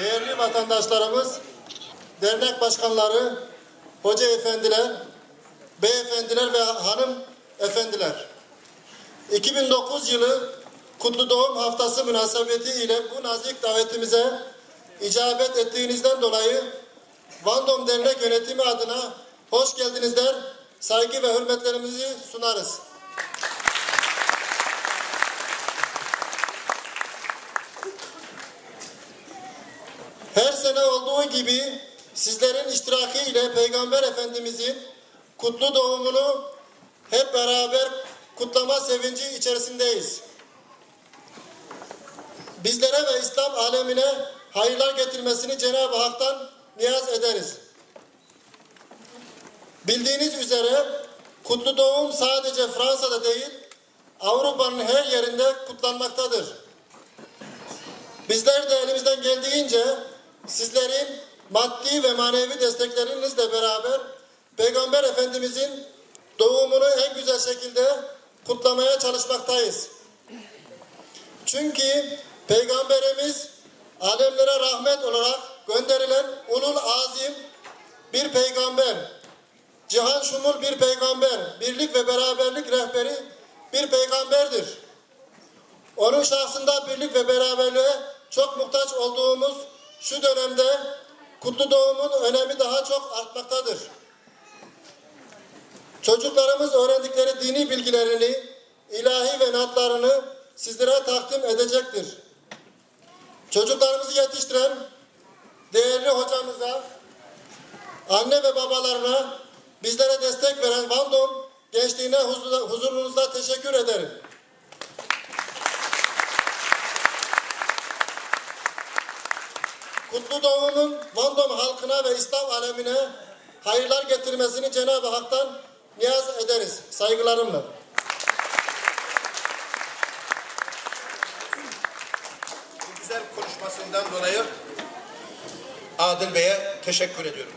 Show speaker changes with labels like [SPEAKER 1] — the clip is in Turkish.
[SPEAKER 1] değerli vatandaşlarımız, dernek başkanları, hoca efendiler, beyefendiler ve hanım efendiler. 2009 yılı Kutlu Doğum Haftası münasebetiyle bu nazik davetimize icabet ettiğinizden dolayı Vandom Dernek Yönetimi adına hoş geldiniz der, saygı ve hürmetlerimizi sunarız. Her sene olduğu gibi sizlerin iştirakı ile Peygamber Efendimizin kutlu doğumunu hep beraber kutlama sevinci içerisindeyiz. Bizlere ve İslam alemine hayırlar getirmesini Cenab-ı Hak'tan niyaz ederiz. Bildiğiniz üzere kutlu doğum sadece Fransa'da değil, Avrupa'nın her yerinde kutlanmaktadır. Bizler de elimizden geldiğince sizlerin maddi ve manevi desteklerinizle beraber Peygamber Efendimizin doğumunu en güzel şekilde kutlamaya çalışmaktayız. Çünkü Peygamberimiz alemlere rahmet olarak gönderilen ulul azim bir peygamber, cihan şumul bir peygamber, birlik ve beraberlik rehberi bir peygamberdir. Onun şahsında birlik ve beraberliğe çok muhtaç olduğumuz şu dönemde kutlu doğumun önemi daha çok artmaktadır. Çocuklarımız öğrendikleri dini bilgilerini, ilahi ve natlarını sizlere takdim edecektir. Çocuklarımızı yetiştiren değerli hocamıza, anne ve babalarına, bizlere destek veren Vandom gençliğine huzurunuzda teşekkür ederim. Kutlu doğumun Vandom halkına ve İslam alemine hayırlar getirmesini Cenab-ı Hak'tan niyaz ederiz. Saygılarımla.
[SPEAKER 2] Bu güzel konuşmasından dolayı Adil Bey'e teşekkür ediyorum.